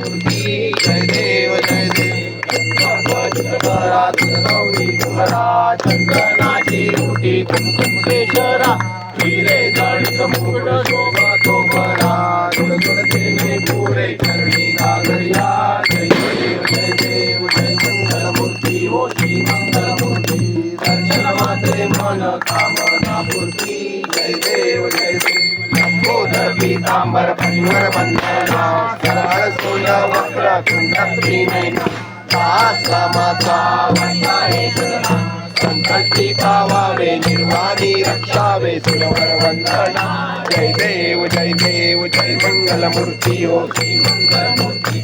मूर्ती जय देव जय देव गौरी कुमरा चंदनाची उठी कुमकुम केशरा हिरे जडित मुकुट शोभतो बरा गुण गुण पुरे चरणी जय देव जय देव जय मंगल मूर्ती ओ श्री दर्शन मात्रे मन कामना पूर्ती जय देव जय देव लंबोदर पीतांबर परिवर वंदना सरळ सोय वक्र सदना संकष्टी पावावे निर्वाणी रक्षावे सुरवर वंदना। जय देव जय देव, जय मंगल मूर्ती, ओ श्री मंगल मूर्ती।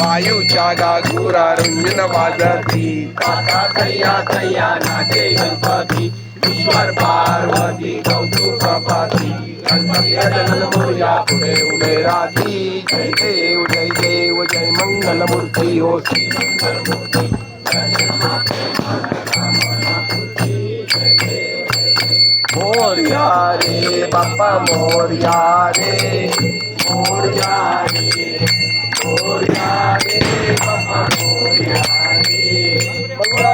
वायूच्या गागुरा रुंजन वाजती। काका तय्या तय्या नाचे गणपती। ईश्वर, पार्वती पाती गणपती जनन मोर्या पुढे उभे राहती जय देव जय देव जय मंगल मूर्ती हो श्री मंगल मूर्ती मोर्या रे बाप्पा मोर्या रे मोर्या रे मोर्या रे बाप्पा मोर्या रे मोर्या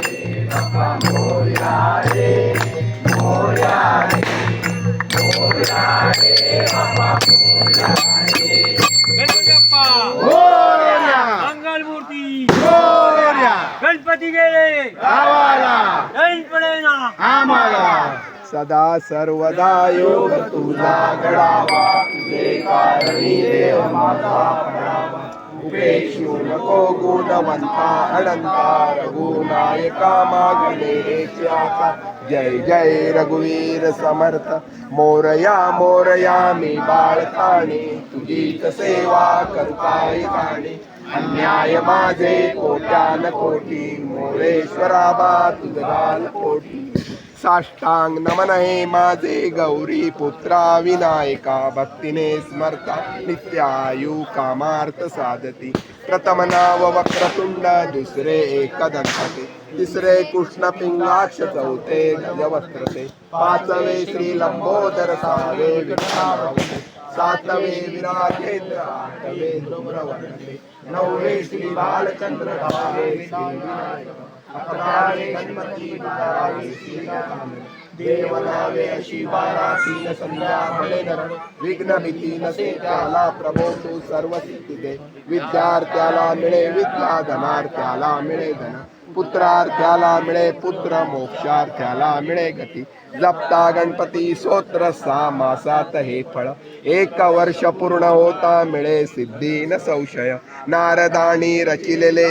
रे बाप्पा मोर्या रे मोर्या मंगलमूर्ती. गणपती गेले. आम्हाला. सदा सर्वदा योग तुझा घडावा. तुझे कारणी देव पडावा उपेक्षू नको गुणवंता अनंता रघुनायका जय जय रघुवीर समर्थ। मोरया मोरया मी बाळकाणे सेवा करताय अन्याय माझे कोट्यान कोटी मोरेश्वरा बा तुझा कोटी साष्टांग नमन हे माझे गौरी पुत्रा विनायका भक्तीने स्मरता नित्यायु कामार्थ साधती. प्रथम नाव वक्रतुंड दुसरे एकदंतते तिसरे कृष्ण पिंगाक्ष चौथे गजवस्त्रते पाचवे श्री लंबोदर सहावे विठावते सातवे विराजेंद्र आठवे धूम्रवर्णते नववे श्री बालचंद्र भावे अकरावे गणपती बारावे श्री देवनावे अशी बारा तीन संध्या म्हणे विघ्न भीती नसे त्याला प्रभो तू सर्व सिद्धी दे विद्यार्थ्याला मिळे विद्या धनार्थ्याला मिळे धन पुत्रार्थ्याला मिळे पुत्र मोक्षार्थ्याला मिळे गती. जपता गणपती सोत्र सा मासात हे फळ. एक वर्ष पूर्ण होता मिळे सिद्धी न संशय. नारदानी रचिलेले